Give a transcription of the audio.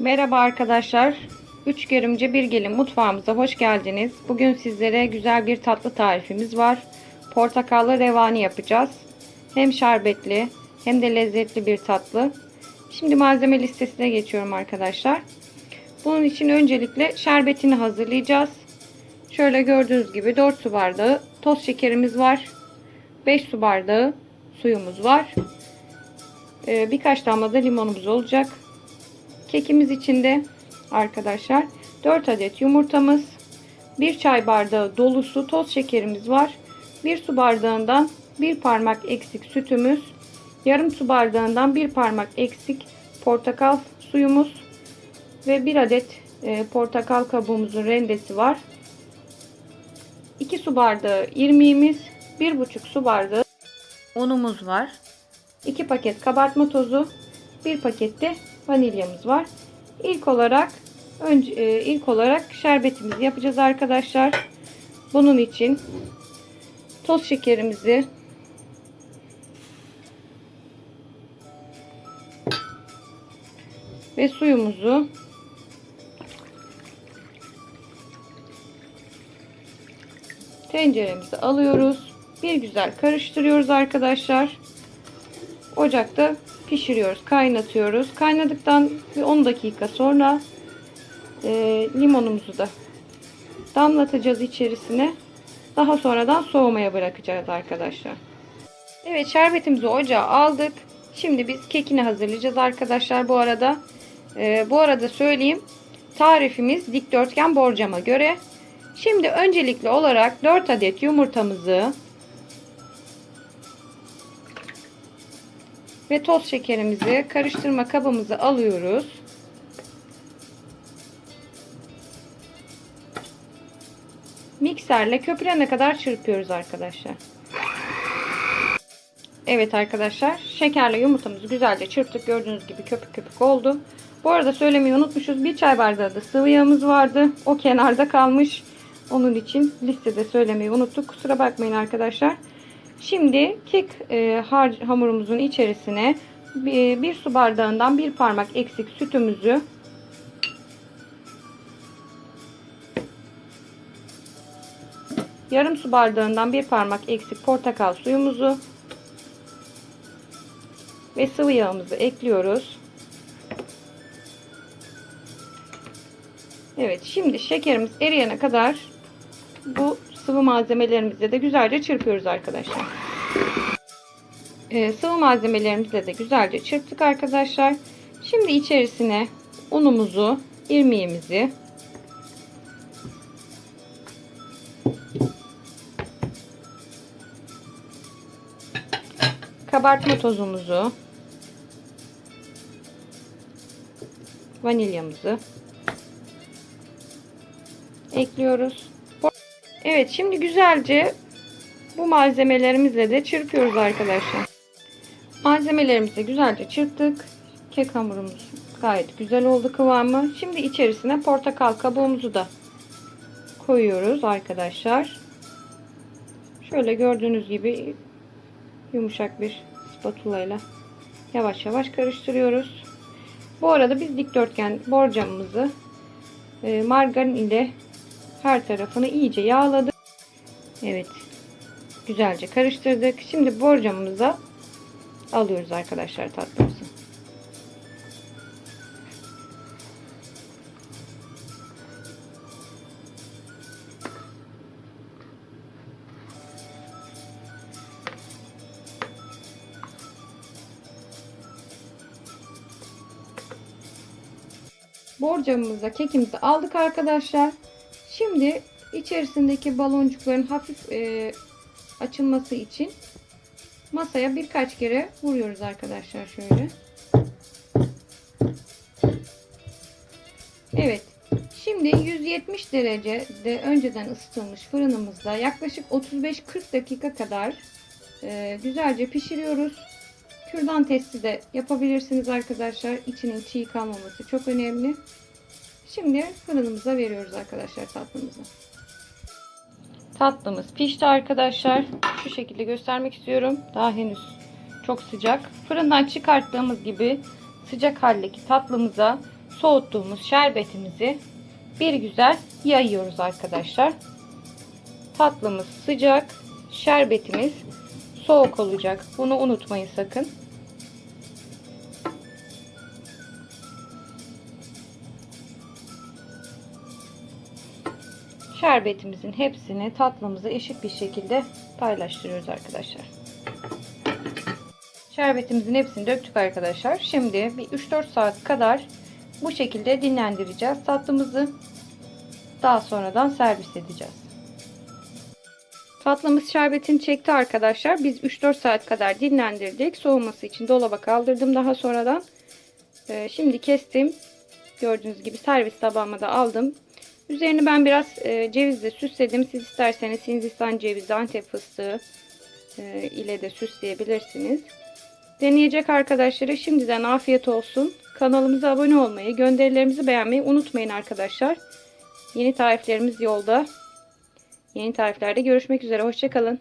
Merhaba arkadaşlar. Üç görümce bir gelin mutfağımıza hoş geldiniz. Bugün sizlere güzel bir tatlı tarifimiz var. Portakallı revani yapacağız. Hem şerbetli hem de lezzetli bir tatlı. Şimdi malzeme listesine geçiyorum arkadaşlar. Bunun için öncelikle şerbetini hazırlayacağız. Şöyle gördüğünüz gibi 4 su bardağı toz şekerimiz var. 5 su bardağı suyumuz var. Ee, birkaç damla da limonumuz olacak. Kekimiz içinde arkadaşlar 4 adet yumurtamız, 1 çay bardağı dolusu toz şekerimiz var. 1 su bardağından 1 parmak eksik sütümüz, yarım su bardağından 1 parmak eksik portakal suyumuz ve 1 adet e, portakal kabuğumuzun rendesi var. 2 su bardağı irmiğimiz, 1,5 su bardağı unumuz var. 2 paket kabartma tozu, 1 paket de vanilyamız var. İlk olarak önce e, ilk olarak şerbetimizi yapacağız arkadaşlar. Bunun için toz şekerimizi ve suyumuzu tenceremize alıyoruz. Bir güzel karıştırıyoruz arkadaşlar. Ocakta pişiriyoruz, kaynatıyoruz. Kaynadıktan bir 10 dakika sonra e, limonumuzu da damlatacağız içerisine. Daha sonradan soğumaya bırakacağız arkadaşlar. Evet şerbetimizi ocağa aldık. Şimdi biz kekini hazırlayacağız arkadaşlar bu arada. E, bu arada söyleyeyim. Tarifimiz dikdörtgen borcama göre. Şimdi öncelikli olarak 4 adet yumurtamızı ve toz şekerimizi karıştırma kabımıza alıyoruz. Mikserle köpürene kadar çırpıyoruz arkadaşlar. Evet arkadaşlar şekerle yumurtamızı güzelce çırptık. Gördüğünüz gibi köpük köpük oldu. Bu arada söylemeyi unutmuşuz. Bir çay bardağı da sıvı yağımız vardı. O kenarda kalmış. Onun için listede söylemeyi unuttuk. Kusura bakmayın arkadaşlar. Şimdi kek e, har, hamurumuzun içerisine bir, bir su bardağından bir parmak eksik sütümüzü yarım su bardağından bir parmak eksik portakal suyumuzu ve sıvı yağımızı ekliyoruz. Evet şimdi şekerimiz eriyene kadar bu sıvı malzemelerimizle de güzelce çırpıyoruz arkadaşlar. Ee, sıvı malzemelerimizle de güzelce çırptık arkadaşlar. Şimdi içerisine unumuzu, irmiğimizi kabartma tozumuzu vanilyamızı ekliyoruz. Evet şimdi güzelce bu malzemelerimizle de çırpıyoruz arkadaşlar. Malzemelerimizi güzelce çırptık. Kek hamurumuz gayet güzel oldu kıvamı. Şimdi içerisine portakal kabuğumuzu da koyuyoruz arkadaşlar. Şöyle gördüğünüz gibi yumuşak bir spatula ile yavaş yavaş karıştırıyoruz. Bu arada biz dikdörtgen borcamımızı e, margarin ile her tarafını iyice yağladık. Evet. Güzelce karıştırdık. Şimdi borcamımıza alıyoruz arkadaşlar tatlımızı. Borcamımıza kekimizi aldık arkadaşlar. Şimdi içerisindeki baloncukların hafif e, açılması için masaya birkaç kere vuruyoruz arkadaşlar şöyle. Evet. Şimdi 170 derecede önceden ısıtılmış fırınımızda yaklaşık 35-40 dakika kadar e, güzelce pişiriyoruz. Kürdan testi de yapabilirsiniz arkadaşlar. İçinin çiğ kalmaması çok önemli. Şimdi fırınımıza veriyoruz arkadaşlar tatlımızı. Tatlımız pişti arkadaşlar. Şu şekilde göstermek istiyorum. Daha henüz çok sıcak. Fırından çıkarttığımız gibi sıcak haldeki tatlımıza soğuttuğumuz şerbetimizi bir güzel yayıyoruz arkadaşlar. Tatlımız sıcak, şerbetimiz soğuk olacak. Bunu unutmayın sakın. Şerbetimizin hepsini tatlımıza eşit bir şekilde paylaştırıyoruz arkadaşlar. Şerbetimizin hepsini döktük arkadaşlar. Şimdi bir 3-4 saat kadar bu şekilde dinlendireceğiz tatlımızı. Daha sonradan servis edeceğiz. Tatlımız şerbetini çekti arkadaşlar. Biz 3-4 saat kadar dinlendirdik. Soğuması için dolaba kaldırdım daha sonradan. Ee, şimdi kestim. Gördüğünüz gibi servis tabağıma da aldım. Üzerini ben biraz e, cevizle süsledim. Siz isterseniz Hindistan cevizi, Antep fıstığı e, ile de süsleyebilirsiniz. Deneyecek arkadaşlara şimdiden afiyet olsun. Kanalımıza abone olmayı, gönderilerimizi beğenmeyi unutmayın arkadaşlar. Yeni tariflerimiz yolda. Yeni tariflerde görüşmek üzere. Hoşçakalın.